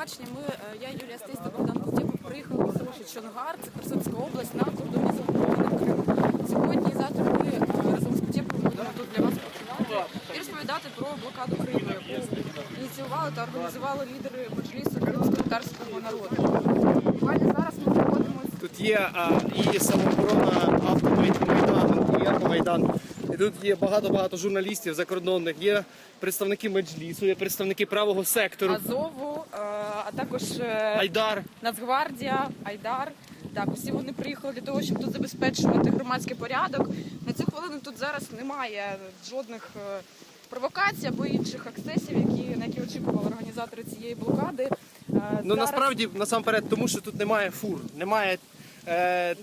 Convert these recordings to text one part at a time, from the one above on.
телебачення. Ми, е, я Юлія Стейс та Богдан Кутєпов приїхали в село Чонгар, це Херсонська область, на кордоні з Кримом. Сьогодні і завтра ми е, разом з Кутєповим будемо тут для вас працювати і розповідати про блокаду Криму, яку ініціювали та організували лідери Меджлісу кримсько-татарського народу. Буквально зараз ми знаходимося Тут є а, і самооборона автомайдану, і Автомайдан. І тут є багато-багато журналістів закордонних, є представники меджлісу, є представники правого сектору. Азову, е, а також е, Айдар. Нацгвардія, Айдар. Так, усі вони приїхали для того, щоб тут забезпечувати громадський порядок. На цю хвилину тут зараз немає жодних е, провокацій або інших аксесів, які на які очікували організатори цієї блокади. Е, Ну зараз- насправді насамперед, тому що тут немає фур, немає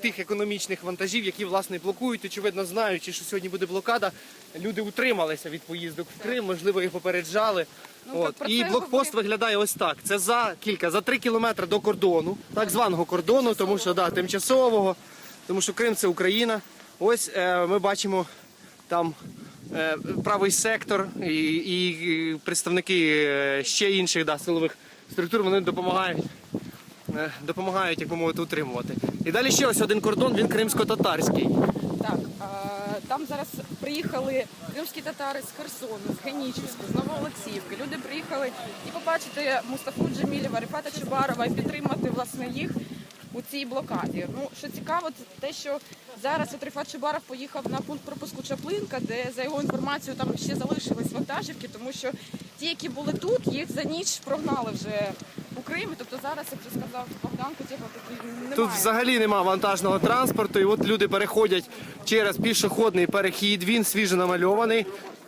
тих економічних вантажів, які власне блокують. Очевидно, знаючи, що сьогодні буде блокада, люди утрималися від поїздок в Крим, можливо, їх попереджали. Ну, От. І блокпост говорив- виглядає ось так. Це за кілька, за три кілометри до кордону, так званого кордону, тому що да, тимчасового, тому що Крим це Україна. Ось е, ми бачимо там е, правий сектор і, і, і представники е, ще інших да, силових структур вони допомагають. Е, Допомагають, як би мовити, утримувати. І далі ще ось один кордон, він кримсько-татарський. Так, там зараз приїхали кримські татари з Херсону, з Генічівську, з Новоолексіївки. Люди приїхали і побачити Мустафу Джемілєва, Рифата Чубарова і підтримати власне їх у цій блокаді. Ну що цікаво, це те, що зараз от Рифат Чубаров поїхав на пункт пропуску Чаплинка, де за його інформацією там ще залишились вантажівки, тому що ті, які були тут, їх за ніч прогнали вже у Тобто зараз, як вже сказав Богдан такий немає. Тут взагалі нема вантажного транспорту, і от люди переходять через пішохідний перехід. Він свіжо намальований.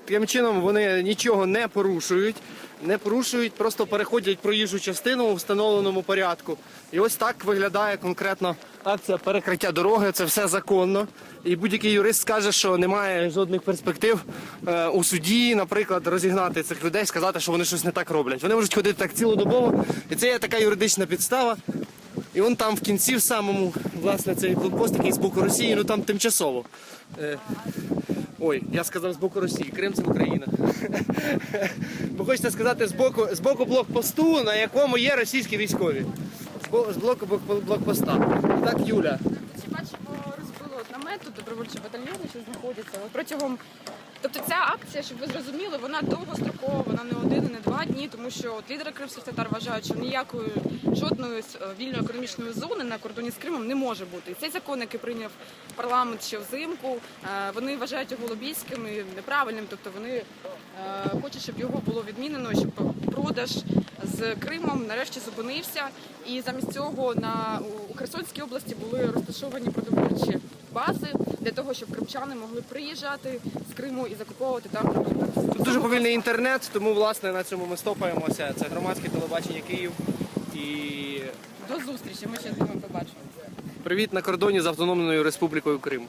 Таким чином вони нічого не порушують, не порушують, просто переходять проїжджу частину у встановленому порядку. І ось так виглядає конкретно акція перекриття дороги. Це все законно. І будь-який юрист скаже, що немає жодних перспектив е, у суді, наприклад, розігнати цих людей, сказати, що вони щось не так роблять. Вони можуть ходити так цілодобово, і це є така юридична підстава. І вон там в кінці, в самому, власне, цей блокпост, який з боку Росії, ну там тимчасово. Ой, я сказав з боку Росії, Крим це Україна. Бо хочеться сказати з боку, з боку блокпосту, на якому є російські військові. З бо- З боку блок- блокпоста. Так, Юля. Чи бачимо, розбило намету добровольчі батальйони, що знаходяться. Протягом, тобто ця акція, щоб ви зрозуміли, вона довгострокова, вона не один і не два дні, тому що от лідери кримських татар вважають, що ніякої жодної е, вільної економічної зони на кордоні з Кримом не може бути. І цей закон, який прийняв парламент ще взимку, е, вони вважають його лобійським і неправильним. Тобто вони е, хочуть, щоб його було відмінено, щоб продаж з Кримом нарешті зупинився. І замість цього на у- у Херсонській області були розташовані продовольчі бази для того, щоб кримчани могли приїжджати з Криму і закуповувати там. Тут дуже повільний інтернет, тому власне на цьому ми стопаємося. Це громадське телебачення Київ. І До зустрічі. Ми ще з вами побачимо. привіт на кордоні з Автономною Республікою Крим.